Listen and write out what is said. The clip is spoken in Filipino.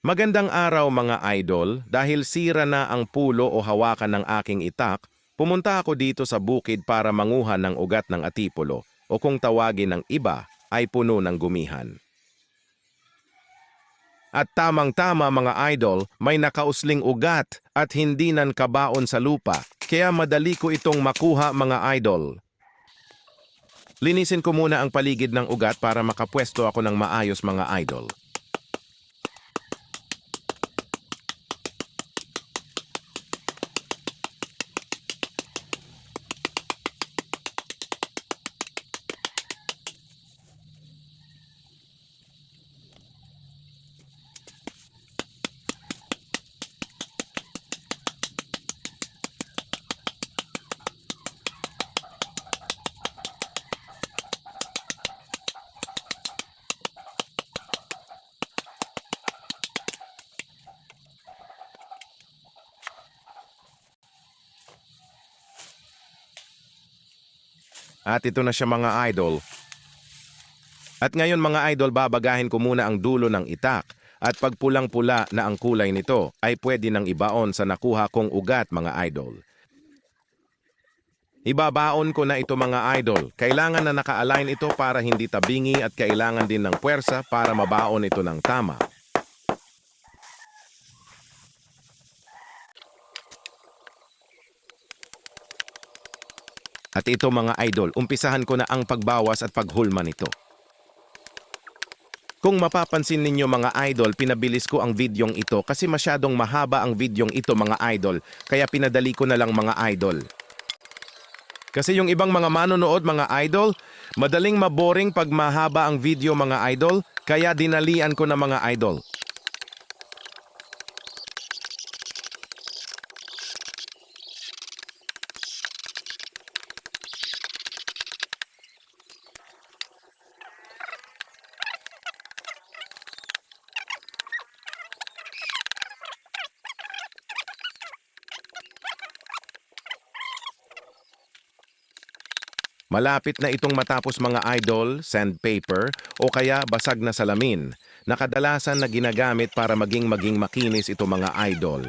Magandang araw mga idol, dahil sira na ang pulo o hawakan ng aking itak, pumunta ako dito sa bukid para manguha ng ugat ng atipolo o kung tawagin ng iba ay puno ng gumihan. At tamang-tama mga idol, may nakausling ugat at hindi nan kabaon sa lupa, kaya madali ko itong makuha mga idol. Linisin ko muna ang paligid ng ugat para makapwesto ako ng maayos mga idol. At ito na siya mga idol. At ngayon mga idol, babagahin ko muna ang dulo ng itak. At pag pulang-pula na ang kulay nito, ay pwede nang ibaon sa nakuha kong ugat mga idol. Ibabaon ko na ito mga idol. Kailangan na naka-align ito para hindi tabingi at kailangan din ng puwersa para mabaon ito ng tama. At ito mga idol, umpisahan ko na ang pagbawas at paghulma nito. Kung mapapansin ninyo mga idol, pinabilis ko ang videong ito kasi masyadong mahaba ang videong ito mga idol, kaya pinadali ko na lang mga idol. Kasi yung ibang mga manonood mga idol, madaling maboring pag mahaba ang video mga idol, kaya dinalian ko na mga idol. Malapit na itong matapos mga idol, sandpaper, o kaya basag na salamin, na kadalasan na ginagamit para maging maging makinis ito mga idol.